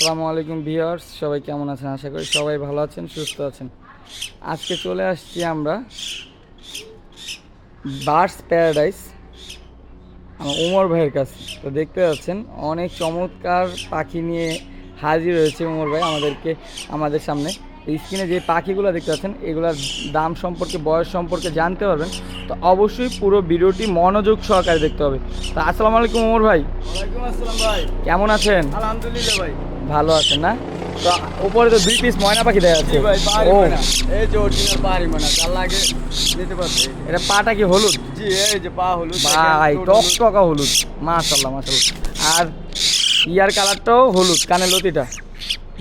আসসালামু আলাইকুম ভিউয়ার্স সবাই কেমন আছেন? আশা করি সবাই ভালো আছেন সুস্থ আছেন। আজকে চলে আসছি আমরা বার্স প্যারাডাইস আমার উমর ভাইয়ের কাছে। তো দেখতে পাচ্ছেন অনেক চমৎকার পাখি নিয়ে হাজির হয়েছে উমর ভাই আমাদেরকে আমাদের সামনে। স্ক্রিনে যে পাখিগুলো দেখতে পাচ্ছেন এগুলোর দাম সম্পর্কে বয়স সম্পর্কে জানতে পারবেন। তো অবশ্যই পুরো ভিডিওটি মনোযোগ সহকারে দেখতে হবে। তো আসসালামু আলাইকুম উমর ভাই। ওয়ালাইকুম আসসালাম ভাই। কেমন আছেন? আলহামদুলিল্লাহ ভাই। ভালো আছেন না? তো উপরে তো দুই পিস ময়না পাখি আছে ও। ময়না। এই যে অরিজিনাল পাহাড়ি ময়না যার লাগে নিতে এটা পাটা কি হলুদ? জি এই যে পা হলুদ ভাই টক। টকা হলুদ। মাশাল্লাহ মাশাল্লাহ আর ইয়ার কালারটাও হলুদ কানের লতিটা।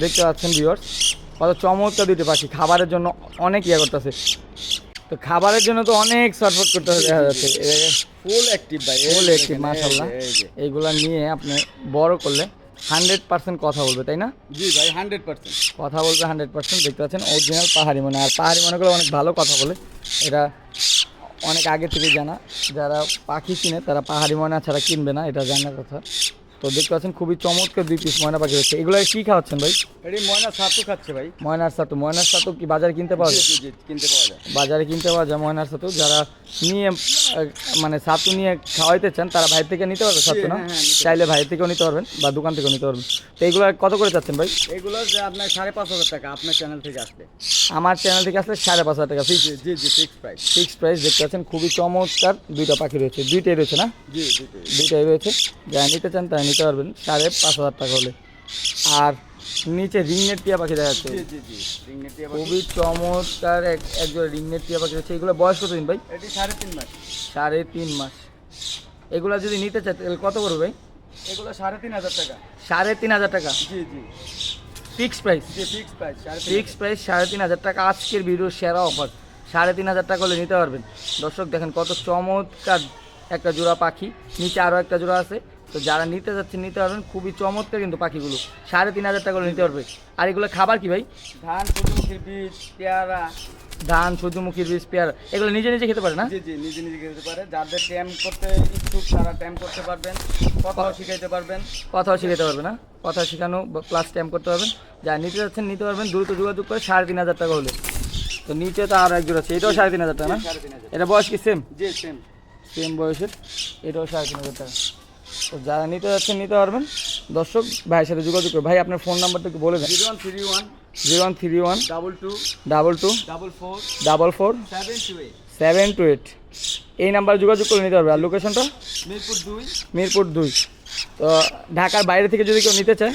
দেখতে পাচ্ছেন ভিউয়ার্স কত চমৎকার দুইটা পাখি। খাবারের জন্য অনেক ইয়া করতেছে। তো খাবারের জন্য তো অনেক সটফট করতে হবে দেখা যাচ্ছে। ফুল অ্যাক্টিভ ভাই। ফুল এই যে। এইগুলা নিয়ে আপনি বড় করলে হান্ড্রেড পার্সেন্ট কথা বলবে তাই না? জি ভাই হান্ড্রেড পার্সেন্ট। কথা বলবে হান্ড্রেড পার্সেন্ট দেখতে পাচ্ছেন অরিজিনাল পাহাড়ি মনে। আর পাহাড়ি মনেগুলো অনেক ভালো কথা বলে। এটা অনেক আগে থেকে জানা। যারা পাখি কিনে তারা পাহাড়ি ময়না ছাড়া কিনবে না এটা জানার কথা। তো দেখতে পাচ্ছেন খুবই চমৎকার দুই পিস ময়না পাখি রয়েছে। এগুলো কী খাওয়াচ্ছেন ভাই? এটি ময়না ছাতু খাচ্ছে ভাই। ময়নার কি বাজারে কিনতে পাওয়া যায়? কিনতে পাওয়া যায়। বাজারে কিনতে পাওয়া যায় ময়নার যারা নিয়ে মানে নিয়ে খাওয়াইতে চান তারা ভাই থেকে নিতে পারবে না? হ্যাঁ, হ্যাঁ, চাইলে ভাই থেকেও নিতে পারবেন বা দোকান থেকেও নিতে পারবেন। তো এগুলো কত করে চাচ্ছেন ভাই? এগুলো যে আপনার সাড়ে পাঁচ হাজার টাকা আপনার চ্যানেল থেকে আসবে। আমার চ্যানেল থেকে আসলে সাড়ে পাঁচ হাজার টাকা ফিক্স জি জি ফিক্স প্রাইস ফিক্স প্রাইস দেখতে পাচ্ছেন খুবই চমৎকার দুইটা পাখি রয়েছে। দুইটাই রয়েছে না? জি দুইটাই রয়েছে। যারা নিতে চান তারা নিতে পারবেন সাড়ে পাঁচ হাজার টাকা হলে। আর নিচে রিংনেট টিয়া পাখি দেখা যাচ্ছে খুবই চমৎকার এক একজন রিংনেট টিয়া পাখি আছে এগুলো বয়স কতদিন ভাই? এটি সাড়ে তিন মাস। সাড়ে তিন মাস। এগুলো যদি নিতে চাই তাহলে কত করবে ভাই? এগুলো সাড়ে তিন হাজার টাকা। সাড়ে তিন হাজার টাকা? জি জি। Fix price fix price fix price সাড়ে তিন হাজার টাকা। আজকের ভিডিও সেরা অফার সাড়ে তিন হাজার টাকা হলে নিতে পারবেন। দর্শক দেখেন কত চমৎকার একটা জোড়া পাখি। নিচে আরও একটা জোড়া আছে। তো যারা নিতে যাচ্ছেন নিতে পারবেন। খুবই চমৎকার কিন্তু পাখিগুলো। সাড়ে তিন হাজার টাকা নিতে পারবে। আর এগুলো খাবার কি ভাই? ধান সূর্যমুখীর বীজ পেয়ারা। ধান সূর্যমুখীর বীজ পেয়ারা। এগুলো নিজে নিজে খেতে পারে না? জি জি নিজে নিজে খেতে পারে। যাদের ট্যাম করতে ইচ্ছুক তারা ট্যাম করতে পারবেন। কথাও শিখাইতে পারবেন। কথাও শিখাতে পারবে না? কথা শেখানো প্লাস টাইম করতে পারবেন। যারা নিতে যাচ্ছেন নিতে পারবেন। দ্রুত যোগাযোগ করে সাড়ে তিন হাজার টাকা হলে। তো নিচে তো আর এক জোড়া আছে। এটাও সাড়ে তিন হাজার টাকা না? এটা বয়স কি সেম জি সেম সেম বয়সের? এটাও সাড়ে তিন হাজার টাকা। তো যারা নিতে যাচ্ছেন নিতে পারবেন। দর্শক ভাইয়ের সাথে যোগাযোগ করে ভাই আপনার ফোন নাম্বারটা একটু বলে দেন। Zero one three one zero one three one double two double two double four double four seven two eight seven two eight. এই নাম্বারে যোগাযোগ করে নিতে পারবে। আর লোকেশনটা? মিরপুর দুই। মিরপুর দুই। তো ঢাকার বাইরে থেকে যদি কেউ নিতে চায়?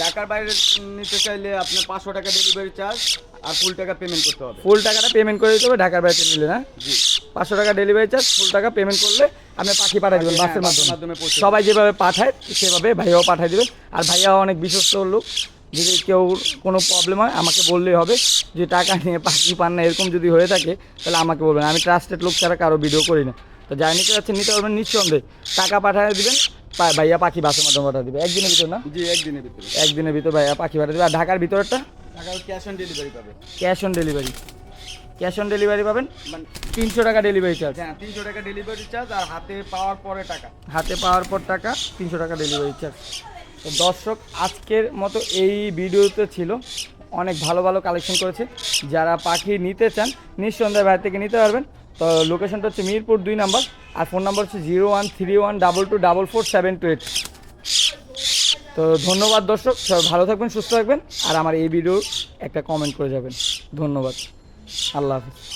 ঢাকার বাইরে নিতে চাইলে আপনার পাঁচশো টাকা ডেলিভারি চার্জ আর ফুল টাকা পেমেন্ট করতে হবে। ফুল টাকাটা পেমেন্ট করে দিতে হবে ঢাকার বাইরে নিলে না জি। পাঁচশো টাকা ডেলিভারি চার্জ ফুল টাকা পেমেন্ট করলে আপনি পাখি পাঠিয়ে দেবেন হ্যাঁ, বাসের বাসের মাধ্যমে মাধ্যমে সবাই যেভাবে পাঠায় সেভাবে ভাইয়াও পাঠিয়ে দেবে। আর ভাইয়াও অনেক বিশ্বস্ত লোক যদি কেউ কোনো প্রবলেম হয় আমাকে বললেই হবে যে টাকা নিয়ে পাখি পান না এরকম যদি হয়ে থাকে তাহলে আমাকে বলবেন। আমি ট্রাস্টেড লোক ছাড়া কারও ভিডিও করি না। তো যাই নিতে যাচ্ছেন নিতে পারবেন নিঃসন্দেহে। টাকা পাঠিয়ে দিবেন ভাইয়া পাখি বাসের মাধ্যমে পাঠিয়ে দেবে। একদিনের ভিতর না? জি একদিনের ভিতরে। একদিনের ভিতর ভাইয়া পাখি পাঠিয়ে দেবে। আর ঢাকার ভিতরটা ক্যাশ অন ডেলিভারি পাবে। Cash on delivery cash on delivery পাবেন? মানে তিনশো টাকা ডেলিভারি চার্জ হ্যাঁ তিনশো টাকা ডেলিভারি চার্জ আর হাতে পাওয়ার পরে টাকা। হাতে পাওয়ার পর টাকা তিনশো টাকা ডেলিভারি চার্জ তো দর্শক আজকের মতো এই ভিডিওতে ছিল। অনেক ভালো ভালো কালেকশন করেছে। যারা পাখি নিতে চান নিঃসন্দেহে বাইরে থেকে নিতে পারবেন। তো লোকেশনটা হচ্ছে মিরপুর দুই নাম্বার। আর ফোন নাম্বার হচ্ছে zero one three one double two double four seven two eight তো ধন্যবাদ দর্শক, সবাই ভালো থাকবেন, সুস্থ থাকবেন, আর আমার এই ভিডিও একটা কমেন্ট করে যাবেন। ধন্যবাদ। আল্লাহ হাফিজ।